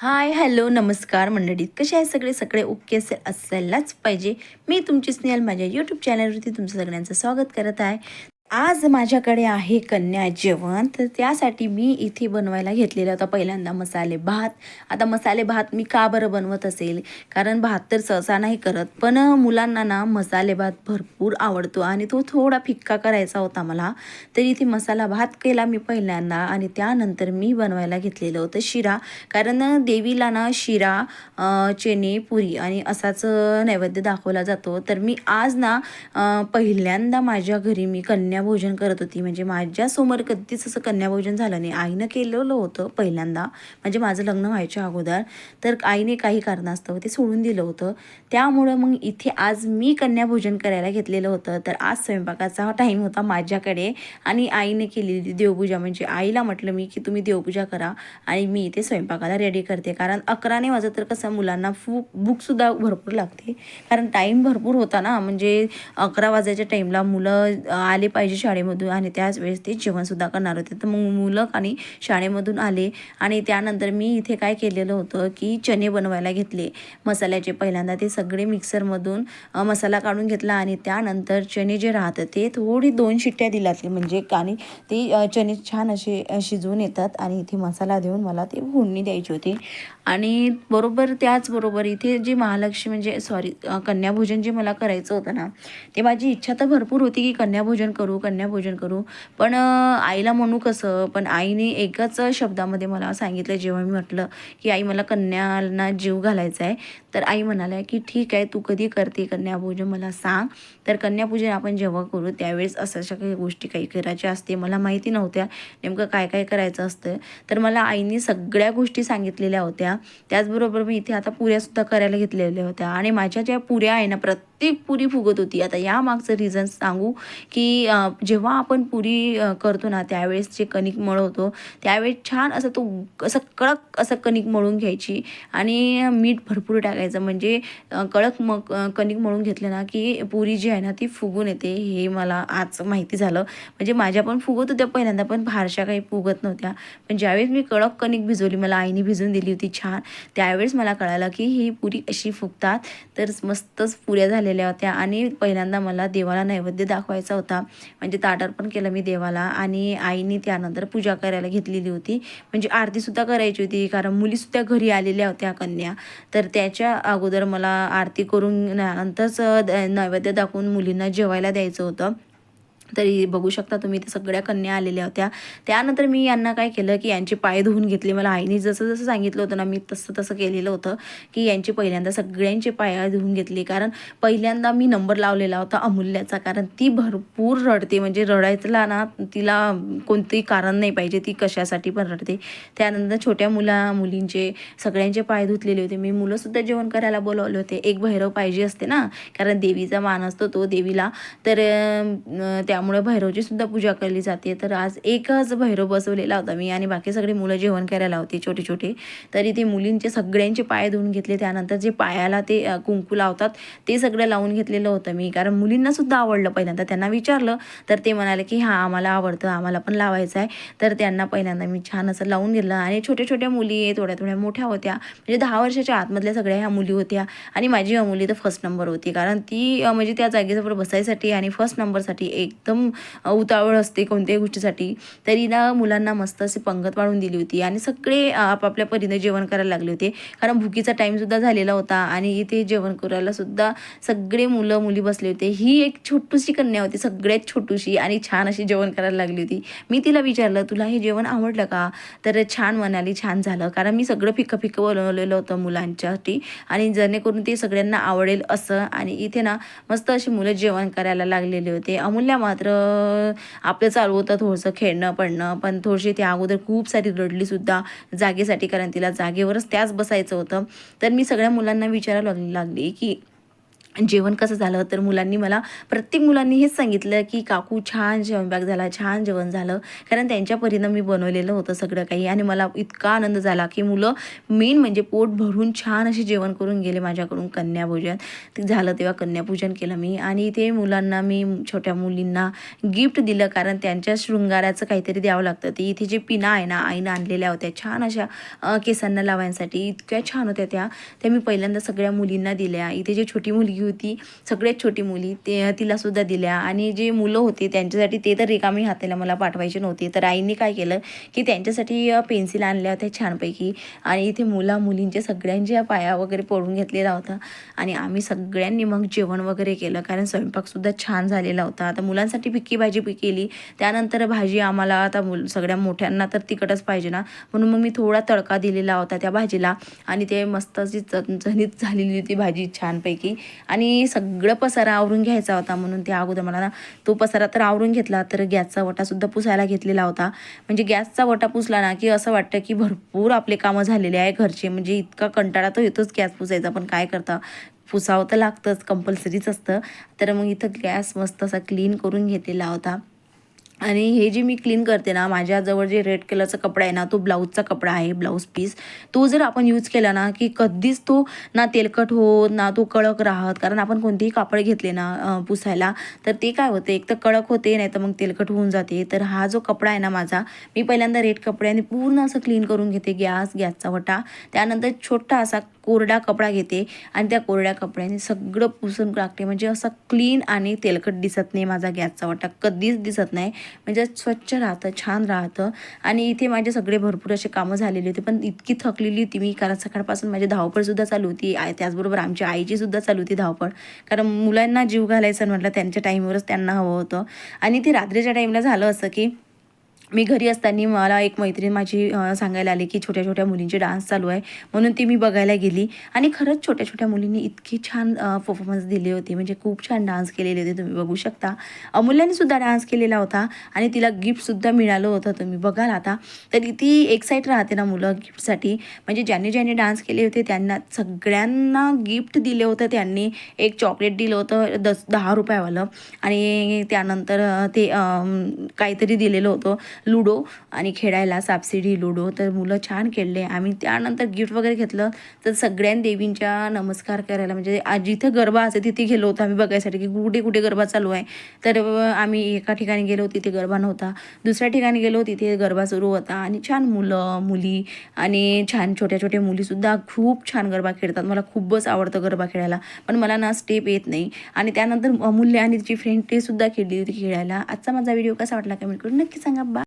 Hi hello नमस्कार मंडळीत कसे आहे सगळे? सगळे ओके असेल असायलाच पाहिजे. मी तुमची स्नेहल. माझ्या यूट्यूब चॅनलवरती तुमचं सगळ्यांचं स्वागत करत आहे. आज माझ्याकडे आहे कन्या जेवण तर त्यासाठी मी इथे बनवायला घेतलेला होता. पहिल्यांदा मसाले भात. आता मसाले भात मी का बरं बनवत असेल? कारण भात तर सहसा नाही करत. पण मुलांना ना मसाले भात भरपूर आवडतो आणि तो थोडा फिक्का करायचा होता मला. तर इथे मसाला भात केला मी पहिल्यांदा आणि त्यानंतर मी बनवायला घेतलेलं होतं शिरा. कारण देवीला ना शिरा चेने पुरी आणि असाच नैवेद्य दाखवला जातो. तर मी आज ना पहिल्यांदा माझ्या घरी मी कन्या कन्याभोजन करत होती. म्हणजे माझ्यासमोर कधीच असं कन्याभोजन झालं नाही. आईनं केलेलं होतं पहिल्यांदा. म्हणजे माझं लग्न व्हायच्या अगोदर. तर आईने काही कारणास्तव ते सोडून दिलं होतं. त्यामुळं मग इथे आज मी कन्याभोजन करायला घेतलेलं होतं. तर आज स्वयंपाकाचा टाईम होता माझ्याकडे. आणि आईने केलेली देवपूजा. म्हणजे आईला म्हटलं मी की तुम्ही देवपूजा करा. आणि मी इथे स्वयंपाकाला रेडी करते. कारण अकराने वाजत तर कसं मुलांना फू बुकसुद्धा भरपूर लागते. कारण टाईम भरपूर होता ना. म्हणजे अकरा वाजायच्या टाईमला मुलं आले पाहिजे. शाळेमधून आणि त्याच वेळेस ते जेवणसुद्धा करणार होते. तर मग मुलं आणि शाळेमधून आले आणि त्यानंतर मी इथे काय केलेलं होतं की चणे बनवायला घेतले. मसाल्याचे पहिल्यांदा ते सगळे मिक्सरमधून मसाला काढून घेतला आणि त्यानंतर चणे जे राहतं ते थोडी दोन शिट्ट्या दिल्यात म्हणजे आणि ते चणे छान असे शिजवून येतात आणि इथे मसाला देऊन मला ते फोडणी द्यायची होती. आणि बरोबर त्याचबरोबर इथे जे महालक्ष्मी म्हणजे सॉरी कन्याभोजन जे मला करायचं होतं ना ते माझी इच्छा तर भरपूर होती की कन्याभोजन करू. कन्यापूजन करू. पण आईला म्हणू कसं? पण आईने एकाच शब्दामध्ये मला सांगितलं जेव्हा मी म्हटलं की आई मला कन्याला जीव घालायचा आहे. तर आई म्हणाल्या की ठीक आहे तू कधी करते कन्यापूजन मला सांग. तर कन्यापूजन आपण जेव्हा करू त्यावेळेस असं अशा काही गोष्टी काही करायच्या असते. मला माहिती नव्हत्या नेमकं काय काय करायचं असतं. तर मला आईने सगळ्या गोष्टी सांगितलेल्या होत्या. त्याचबरोबर मी इथे आता पुऱ्यासुद्धा करायला घेतलेल्या होत्या. आणि माझ्या ज्या पुऱ्या आहे ना प्रत्येक पुरी फुगत होती. आता या मागचं रिझन सांगू की जेव्हा आपण पुरी करतो ना त्यावेळेस जे कणिक मळवतो त्यावेळेस छान असं तो असं कडक असं कणिक मळून घ्यायची. आणि मीठ भरपूर टाकायचं. म्हणजे कडक मग कणिक मळून घेतलं ना की पुरी जी आहे ना ती फुगून येते हे मला आज माहिती झालं. म्हणजे माझ्या पण फुगत होत्या पहिल्यांदा पण फारशा काही फुगत नव्हत्या. पण ज्यावेळेस मी कडक कणिक भिजवली मला आईने भिजून दिली होती छान त्यावेळेस मला कळालं की ही पुरी अशी फुगतात. तर मस्तच पुऱ्या झालेल्या होत्या आणि पहिल्यांदा मला देवाला नैवेद्य दाखवायचा होता. म्हणजे ताटार्पण केलं मी देवाला आणि आईने त्यानंतर पूजा करायला घेतलेली होती. म्हणजे आरतीसुद्धा करायची होती कारण मुलीसुद्धा घरी आलेल्या होत्या कन्या. तर त्याच्या अगोदर मला आरती करून नंतरच द- नैवेद्य दाखवून मुलींना जेवायला द्यायचं होतं. तरी बघू शकता तुम्ही ते सगळ्या कन्या आलेल्या होत्या. त्यानंतर मी यांना काय केलं की यांचे पाय धुवून घेतले. मला आईने जसं जसं सांगितलं होतं ना मी तसं तसं केलेलं होतं की यांचे पहिल्यांदा सगळ्यांचे पाय धुवून घेतले. कारण पहिल्यांदा मी नंबर लावलेला होता अमूल्याचा कारण ती भरपूर रडते. म्हणजे रडायला ना तिला कोणतंही कारण नाही पाहिजे ती कशासाठी पण रडते. त्यानंतर छोट्या मुला मुलींचे सगळ्यांचे पाय धुतलेले होते. मी मुलंसुद्धा जेवण करायला बोलवले होते. एक भैरव पाहिजे असते ना कारण देवीचा मान असतो तो देवीला. तर त्या त्यामुळे भैरवची सुद्धा पूजा केली जाते. तर आज एकच भैरव बसवलेला होता मी आणि बाकी सगळी मुलं जेवण करायला होती छोटे छोटे. तरी ते मुलींचे सगळ्यांचे पाय धुवून घेतले. त्यानंतर जे पायाला ते कुंकू लावतात ते सगळं लावून घेतलेलं होतं मी. कारण मुलींना सुद्धा आवडलं पहिल्यांदा. त्यांना विचारलं तर ते म्हणाले की हां आम्हाला आवडतं. आम्हाला पण लावायचं आहे. तर त्यांना पहिल्यांदा मी छान असं लावून घेतलं आणि छोट्या छोट्या मुली थोड्या थोड्या मोठ्या होत्या. म्हणजे दहा वर्षाच्या आतमधल्या सगळ्या ह्या मुली होत्या. आणि माझी अमुली तर फर्स्ट नंबर होती. कारण ती म्हणजे त्या जागेजवळ बसायसाठी आणि फर्स्ट नंबरसाठी एक एकदम उतावळ असते कोणत्याही गोष्टीसाठी. तरी ना मुलांना मस्त अशी पंगत वाढून दिली होती आणि सगळे आपापल्या परीने जेवण करायला लागले होते. कारण भुकीचा टाईमसुद्धा झालेला होता आणि इथे जेवण करायला सुद्धा सगळे मुलं मुली बसले होते. ही एक छोटूशी कन्या होती सगळ्यात छोटूशी आणि छान अशी जेवण करायला लागली होती. मी तिला विचारलं तुला हे जेवण आवडलं का? तर छान म्हणाली छान झालं. कारण मी सगळं फिक्कं फिक्कं बनवलेलं होतं मुलांच्यासाठी आणि जेणेकरून ते सगळ्यांना आवडेल असं. आणि इथे ना मस्त अशी मुलं जेवण करायला लागलेले होते. अमूल्या मात्र आपलं चालू होतं थोडंसं खेळणं पडणं पण थोडीशी त्या अगोदर खूप सारी रडलीसुद्धा जागेसाठी कारण तिला जागेवरच त्याच बसायचं होतं. तर मी सगळ्या मुलांना विचारायला लागली लागली की जेवण कसं झालं तर मुलांनी मला प्रत्येक मुलांनी हेच सांगितलं की काकू छान स्वयंपाक झाला छान जेवण झालं. कारण त्यांच्या परीनं मी बनवलेलं होतं सगळं काही आणि मला इतका आनंद झाला की मुलं मेन म्हणजे पोट भरून छान असे जेवण करून गेले माझ्याकडून कन्यापूजन ते झालं तेव्हा कन्यापूजन केलं मी आणि ते मुलांना मी छोट्या मुलींना गिफ्ट दिलं कारण त्यांच्या शृंगाराचं काहीतरी द्यावं लागतं. ते इथे जे पिना आहे ना आईनं आणलेल्या होत्या छान अशा केसांना लावायसाठी इतक्या छान होत्या त्या. त्या मी पहिल्यांदा सगळ्या मुलींना दिल्या. इथे जे छोटी मुलगी होती. सगळ्यात छोटी मुली ते तिला सुद्धा दिल्या. आणि जे मुलं होते त्यांच्यासाठी ते तर रिकामी हाताला मला पाठवायचे नव्हते. तर आईने काय केलं की त्यांच्यासाठी पेन्सिल आणल्या होत्या छानपैकी. आणि इथे मुला मुलींच्या सगळ्यांच्या पाया वगैरे पडून घेतलेला होता. आणि आम्ही सगळ्यांनी मग जेवण वगैरे केलं. कारण स्वयंपाकसुद्धा छान झालेला होता. आता मुलांसाठी फिक्की भाजी पी केली. त्यानंतर भाजी आम्हाला आता मुल सगळ्या मोठ्यांना तर तिखटच पाहिजे ना. म्हणून मग मी थोडा तडका दिलेला होता त्या भाजीला. आणि ते मस्त अशी चणचणीत झालेली होती भाजी छानपैकी. आणि सगळं पसारा आवरून घ्यायचा होता म्हणून त्या अगोदर मला ना तो पसारा तर आवरून घेतला तर गॅसचा वटासुद्धा पुसायला घेतलेला होता. म्हणजे गॅसचा वटा पुसला ना की असं वाटतं की भरपूर आपले कामं झालेले आहे घरचे म्हणजे इतका कंटाळा तर येतोच गॅस पुसायचा पण काय करता? पुसावं तर लागतंच कंपल्सरीच असतं. तर मग इथं गॅस मस्त असा क्लीन करून घेतलेला होता. आणि हे जे मी क्लीन करते ना माझ्याजवळ जे रेड कलरचा कपडा आहे ना तो ब्लाऊजचा कपडा आहे ब्लाऊज पीस तो जर आपण यूज केला ना की कधीच तो ना तेलकट होत ना तो कडक राहत. कारण आपण कोणतेही कापड घेतले ना पुसायला तर ते काय होते? एक तर कडक होते नाही तर मग तेलकट होऊन जाते. तर हा जो कपडा आहे ना माझा मी पहिल्यांदा रेड कपड्याने पूर्ण असं क्लीन करून घेते गॅस गॅसचा वटा. त्यानंतर छोटा असा कोरडा कपडा घेते आणि त्या कोरड्या कपड्याने सगळं पुसून टाकते. म्हणजे असं क्लीन आणि तेलकट दिसत नाही माझा गॅसचा वटा. कधीच दिसत नाही. म्हणजे स्वच्छ राहतं छान राहतं. आणि इथे माझे सगळे भरपूर असे कामं झालेले होते पण इतकी थकलेली होती मी कारण सकाळपासून माझी धावपळसुद्धा चालू होती. आय त्याचबरोबर आमच्या आईचीसुद्धा चालू होती धावपळ. कारण मुलांना जीव घालायचं म्हटलं त्यांच्या टाईमवरच त्यांना हवं होतं. आणि ते रात्रीच्या टाईमला झालं असं की मी घरी असताना मला एक मैत्रीण माझी सांगायला आली की छोट्या छोट्या मुलींचे डान्स चालू आहे. म्हणून ती मी बघायला गेली आणि खरंच छोट्या छोट्या मुलींनी इतकी छान परफॉर्मन्स दिले होते. म्हणजे खूप छान डान्स केलेले होते तुम्ही बघू शकता. अमूल्याने सुद्धा डान्स केलेला होता आणि तिला गिफ्टसुद्धा मिळालं होतं. तुम्ही बघाल आता. तर ती एक्साईट राहते ना मुलं गिफ्टसाठी. म्हणजे ज्यांनी ज्यांनी डान्स केले होते त्यांना सगळ्यांना गिफ्ट दिले होतं त्यांनी. एक चॉकलेट दिलं होतं दस दहा रुपयावालं. आणि त्यानंतर ते काहीतरी दिलेलं होतं. लुडो आणि खेळायला सापसिडी लुडो. तर मुलं छान खेळले. आम्ही त्यानंतर गिफ्ट वगैरे घेतलं. तर सगळ्या देवींच्या नमस्कार करायला. म्हणजे जिथं गरबा असे तिथे गेलो होतो आम्ही बघायसाठी की कुठे कुठे गरबा चालू आहे. तर आम्ही एका ठिकाणी गेलो तिथे गरबा नव्हता. दुसऱ्या ठिकाणी गेलो तिथे गरबा सुरू होता. आणि छान मुलं मुली आणि छान छोट्या छोट्या मुलीसुद्धा खूप छान गरबा खेळतात. मला खूपच आवडतं गरबा खेळायला. पण मला ना स्टेप येत नाही. आणि त्यानंतर अमूल्य आणि तिची फ्रेंड ते सुद्धा खेळली होती खेळायला. आजचा माझा व्हिडिओ कसा वाटला कमेंट करून नक्की सांगा. बा